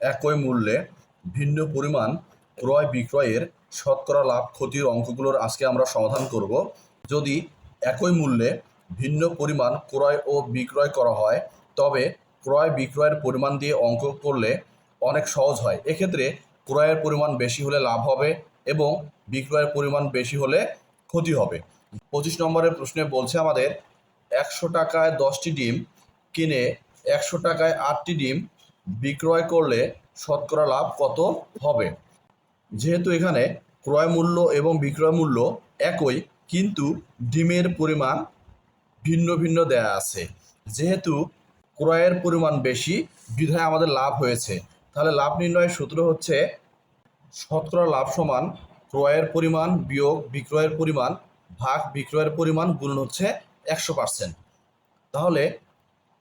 একই মূল্যে ভিন্ন পরিমাণ ক্রয় বিক্রয়ের শতকরা লাভ ক্ষতির অঙ্কগুলোর আজকে আমরা সমাধান করব। যদি একই মূল্যে ভিন্ন পরিমাণ ক্রয় ও বিক্রয় করা হয়, তবে ক্রয় বিক্রয়ের পরিমাণ দিয়ে অঙ্ক করলে অনেক সহজ হয়। এক্ষেত্রে ক্রয়ের পরিমাণ বেশি হলে লাভ হবে এবং বিক্রয়ের পরিমাণ বেশি হলে ক্ষতি হবে। পঁচিশ নম্বরের প্রশ্নে বলছে আমাদের একশো টাকায় দশটি ডিম কিনে একশো টাকায় আটটি ডিম বিক্রয় করলে শতকরা লাভ কত হবে? যেহেতু এখানে ক্রয় মূল্য এবং বিক্রয় মূল্য একই, কিন্তু ডিমের পরিমাণ ভিন্ন ভিন্ন দেয়া আছে। যেহেতু ক্রয়ের পরিমাণ বেশি বিধায় আমাদের লাভ হয়েছে। তাহলে লাভ নির্ণয়ের সূত্র হচ্ছে শতকরা লাভ সমান ক্রয়ের পরিমাণ বিয়োগ বিক্রয়ের পরিমাণ ভাগ বিক্রয়ের পরিমাণ গুণ হচ্ছে একশো পার্সেন্ট। তাহলে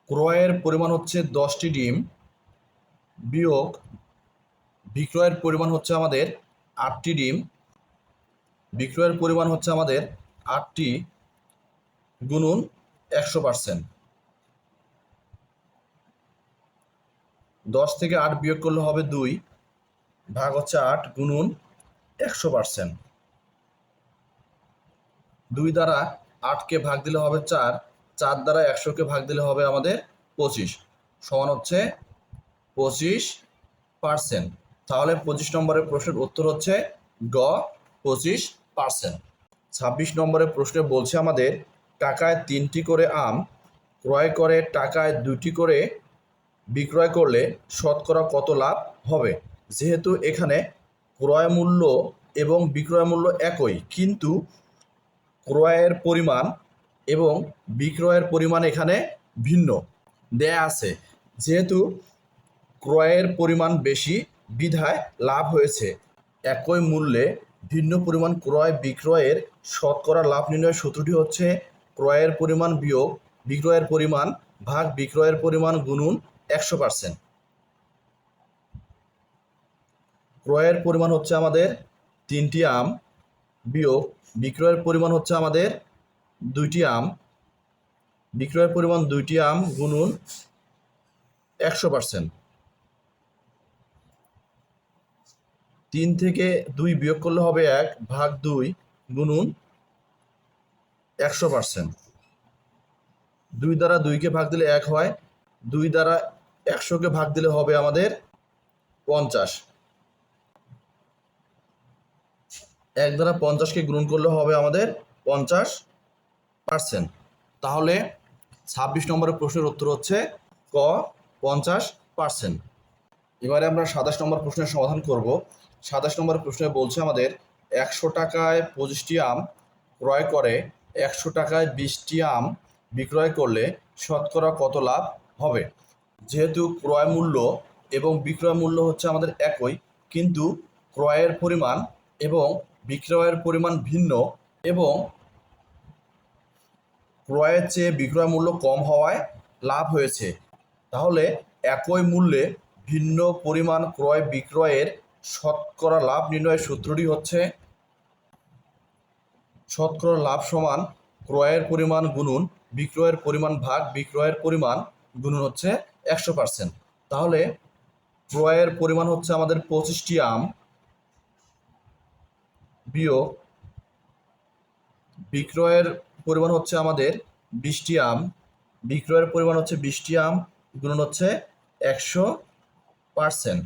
ক্রয়ের পরিমাণ হচ্ছে দশটি ডিম বিয়োগ বিক্রয়ের পরিমাণ হচ্ছে আমাদের আটটি ডিম। বিক্রয়ের পরিমাণ হচ্ছে আমাদের আটটি গুণন একশো পার্সেন্ট। দশ থেকে আট বিয়োগ করলে হবে দুই, ভাগ হচ্ছে আট গুণন একশো পার্সেন্ট। দুই দ্বারা আটকে ভাগ দিলে হবে চার চার দ্বারা একশোকে ভাগ দিলে হবে আমাদের পঁচিশ, সমান হচ্ছে পঁচিশ পার্সেন্ট তাহলে পঁচিশ নম্বরের প্রশ্নের উত্তর হচ্ছে গ, পঁচিশ পার্সেন্ট ছাব্বিশ নম্বরের প্রশ্নে বলছে আমাদের, টাকায় তিনটি করে আম, ক্রয় করে টাকায় দুটি করে বিক্রয় করলে শতকরা কত লাভ হবে? যেহেতু এখানে ক্রয় মূল্য এবং বিক্রয় মূল্য একই, কিন্তু ক্রয়ের পরিমাণ এবং বিক্রয়ের পরিমাণ এখানে ভিন্ন। দেয়া আছে। যেহেতু ক্রয়ের পরিমাণ বেশি বিধায় লাভ হয়েছে। একই মূল্যে ভিন্ন পরিমাণ ক্রয় বিক্রয়ের শতকরা লাভ নির্ণয়ের সূত্রটি হচ্ছে ক্রয়ের পরিমাণ বিয়োগ বিক্রয়ের পরিমাণ ভাগ বিক্রয়ের পরিমাণ গুণুন একশো পার্সেন্ট ক্রয়ের পরিমাণ হচ্ছে আমাদের তিনটি আম বিয়োগ বিক্রয়ের পরিমাণ হচ্ছে আমাদের দুইটি আম। বিক্রয়ের পরিমাণ দুইটি আম গুণুন একশো পার্সেন্ট তিন থেকে দুই বিয়োগ করলে হবে এক ভাগ দুই গুণুন একশো পার্সেন্ট। দুই দ্বারা দুইকে ভাগ দিলে এক হয়, দুই দ্বারা একশোকে ভাগ দিলে হবে আমাদের পঞ্চাশ। এক দ্বারা পঞ্চাশকে গুণন করলে হবে আমাদের পঞ্চাশ পার্সেন্ট। তাহলে ছাব্বিশ নম্বরের প্রশ্নের উত্তর হচ্ছে ক পঞ্চাশ পার্সেন্ট। এবারে আমরা সাতাশ নম্বর প্রশ্নের সমাধান করব। সাতাশ নম্বর প্রশ্নে বলছে আমাদের একশো টাকায় পঁচিশটি আম ক্রয় করে, একশো টাকায় বিশটি আম বিক্রয় করলে শতকরা কত লাভ হবে? যেহেতু ক্রয় মূল্য এবং বিক্রয় মূল্য হচ্ছে আমাদের একই, কিন্তু ক্রয়ের পরিমাণ এবং বিক্রয়ের পরিমাণ ভিন্ন এবং ক্রয়ের চেয়ে বিক্রয় মূল্য কম হওয়ায় লাভ হয়েছে। তাহলে একই মূল্যে ভিন্ন পরিমাণ ক্রয় বিক্রয়ের শতকরা লাভ নির্ণয়ের সূত্রটি হচ্ছে শতকরা লাভ সমান ক্রয়ের পরিমাণ গুণুন বিক্রয়ের পরিমাণ ভাগ বিক্রয়ের পরিমাণ গুণুন হচ্ছে একশো পার্সেন্ট। তাহলে ক্রয়ের পরিমাণ হচ্ছে আমাদের পঁচিশটি আম বিয়োগ বিক্রয়ের পরিমাণ হচ্ছে আমাদের বিশটি আম, বিক্রয়ের পরিমাণ হচ্ছে বিশটি আম, গুণন হচ্ছে একশো পার্সেন্ট।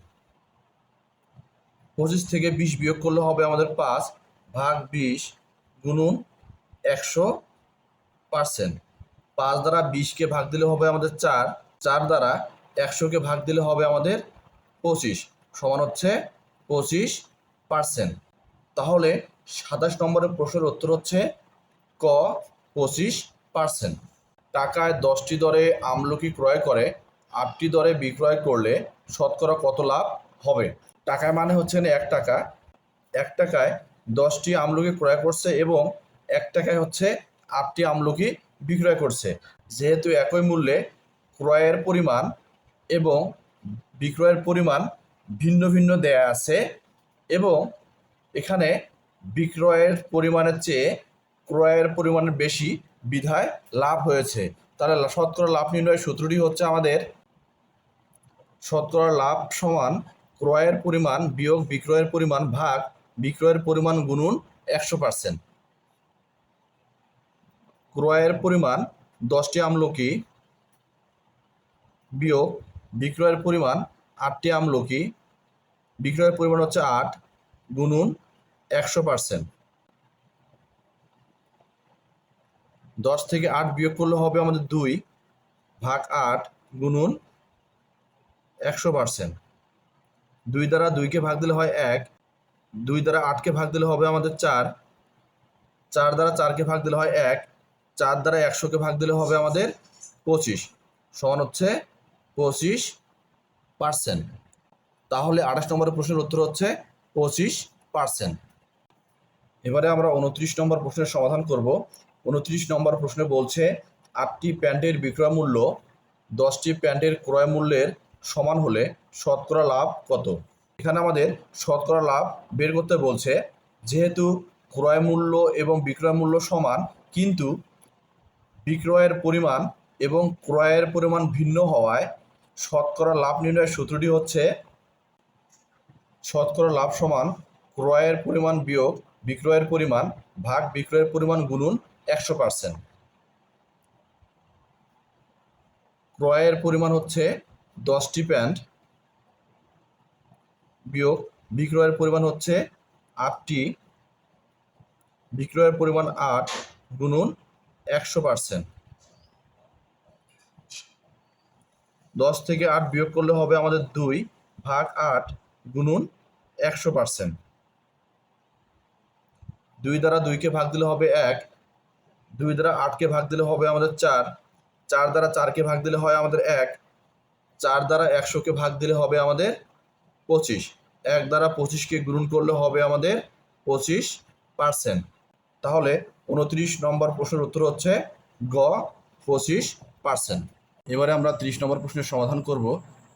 পঁচিশ থেকে বিশ বিয়োগ করলে হবে আমাদের পাঁচ ভাগ বিশ গুণুন একশো পার্সেন্ট। পাঁচ দ্বারা বিশকে ভাগ দিলে হবে আমাদের চার চার দ্বারা একশোকে ভাগ দিলে হবে আমাদের পঁচিশ, সমান হচ্ছে পঁচিশ পার্সেন্ট। তাহলে সাতাশ নম্বরের প্রশ্নের উত্তর হচ্ছে ক পঁচিশ পার্সেন্ট। টাকায় দশটি দরে আমলকি ক্রয় করে, আটটি দরে বিক্রয় করলে শতকরা কত লাভ হবে? টাকায় মানে হচ্ছে এক টাকা। এক টাকায় দশটি আমলকি ক্রয় করছে এবং এক টাকায় হচ্ছে আটটি আমলকি বিক্রয় করছে। যেহেতু একই মূল্যে ক্রয়ের পরিমাণ এবং বিক্রয়ের পরিমাণ ভিন্ন ভিন্ন দেয়া আছে এবং এখানে বিক্রয়ের পরিমাণের চেয়ে ক্রয়ের পরিমাণ বেশি বিধায় লাভ হয়েছে। তাহলে শতকরা লাভ নির্ণয়ের সূত্রটি হচ্ছে আমাদের শতকরা লাভ সমান ক্রয়ের পরিমাণ বিয়োগ বিক্রয়ের পরিমাণ ভাগ বিক্রয়ের পরিমাণ গুণন একশো পার্সেন্ট ক্রয়ের পরিমাণ দশটি আমলকি বিয়োগ বিক্রয়ের পরিমাণ আটটি আমলকি বিক্রয়ের পরিমাণ হচ্ছে আট গুণন একশো পার্সেন্ট দশ থেকে আট বিয়োগ করলে হবে আমাদের দুই ভাগ আট গুণন একশো পার্সেন্ট। দুই দ্বারা দুইকে ভাগ দিলে হয় এক, দুই দ্বারা আটকে ভাগ দিলে হবে আমাদের চার চার দ্বারা চারকে ভাগ দিলে হয় এক, চার দ্বারা একশোকে ভাগ দিলে হবে আমাদের পঁচিশ, সমান হচ্ছে পঁচিশ পার্সেন্ট। তাহলে আঠাশ নম্বরের প্রশ্নের উত্তর হচ্ছে পঁচিশ পার্সেন্ট। এবারে আমরা উনত্রিশ নম্বর প্রশ্নের সমাধান করব। উনত্রিশ নম্বর প্রশ্নে বলছে, আটটি প্যান্টের বিক্রয় মূল্য দশটি প্যান্টের ক্রয় মূল্যের সমান হলে শতকরা লাভ কত? এখানে আমাদের শতকরা লাভ বের করতে বলছে, যেহেতু ক্রয় মূল্য এবং বিক্রয় মূল্য সমান, কিন্তু বিক্রয়ের পরিমাণ এবং ক্রয়ের পরিমাণ ভিন্ন হওয়ায় শতকরা লাভ নির্ণয়ের সূত্রটি হচ্ছে শতকরা লাভ সমান ক্রয়ের পরিমাণ বিয়োগ বিক্রয়ের পরিমাণ ভাগ বিক্রয়ের পরিমাণ গুণুন একশো পার্সেন্ট। ক্রয়ের পরিমাণ হচ্ছে দশটি প্যান্ট বিয়োগ, বিক্রয়ের পরিমাণ হচ্ছে আটটি। বিক্রয়ের পরিমাণ আট গুণন একশো পার্সেন্ট। দশ থেকে আট বিয়োগ করলে হবে আমাদের দুই ভাগ আট গুণন একশো পার্সেন্ট। দুই দ্বারা দুইকে ভাগ দিলে হবে এক, দুই দ্বারা আটকে ভাগ দিলে হবে আমাদের চার চার দ্বারা চারকে ভাগ দিলে হয় আমাদের এক চার দ্বারা একশোকে ভাগ দিলে হবে আমাদের পঁচিশ। এক দ্বারা পঁচিশকে গুণন করলে হবে আমাদের পঁচিশ পার্সেন্ট তাহলে উনত্রিশ নম্বর প্রশ্নের উত্তর হচ্ছে গ পঁচিশ পার্সেন্ট এবারে আমরা তিরিশ নম্বর প্রশ্নের সমাধান করব।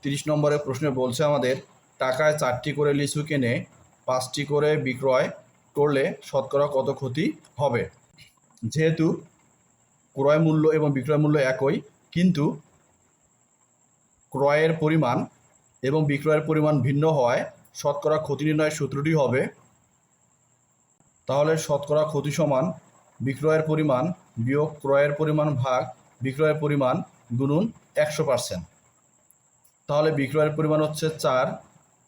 তিরিশ নম্বরের প্রশ্নে বলছে আমাদের, টাকায় চারটি করে লিচু কিনে, পাঁচটি করে বিক্রয় করলে শতকরা কত ক্ষতি হবে? যেহেতু ক্রয় মূল্য এবং বিক্রয় মূল্য একই, কিন্তু ক্রয়ের পরিমাণ এবং বিক্রয়ের পরিমাণ ভিন্ন হওয়ায় শতকরা ক্ষতি নির্ণয়ের সূত্রটি হবে। তাহলে শতকরা ক্ষতি সমান বিক্রয়ের পরিমাণ বিয়োগ ক্রয়ের পরিমাণ ভাগ বিক্রয়ের পরিমাণ গুণন একশো পার্সেন্ট তাহলে বিক্রয়ের পরিমাণ হচ্ছে চার,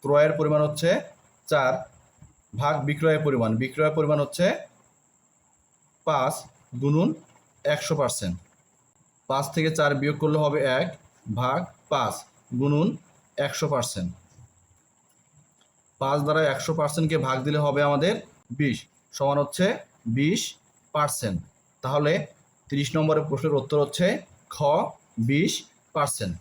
ক্রয়ের পরিমাণ হচ্ছে চার ভাগ বিক্রয়ের পরিমাণ। বিক্রয়ের পরিমাণ হচ্ছে পাঁচ গুণন একশো পার্সেন্ট পাঁচ থেকে চার বিয়োগ করলে হবে এক ভাগ পাঁচ গুণুন একশো পার্সেন্ট। পাঁচ দ্বারা একশো পার্সেন্টকে ভাগ দিলে হবে আমাদের বিশ, সমান হচ্ছে বিশ পার্সেন্ট। তাহলে তিরিশ নম্বরের প্রশ্নের উত্তর হচ্ছে খ, বিশ পার্সেন্ট।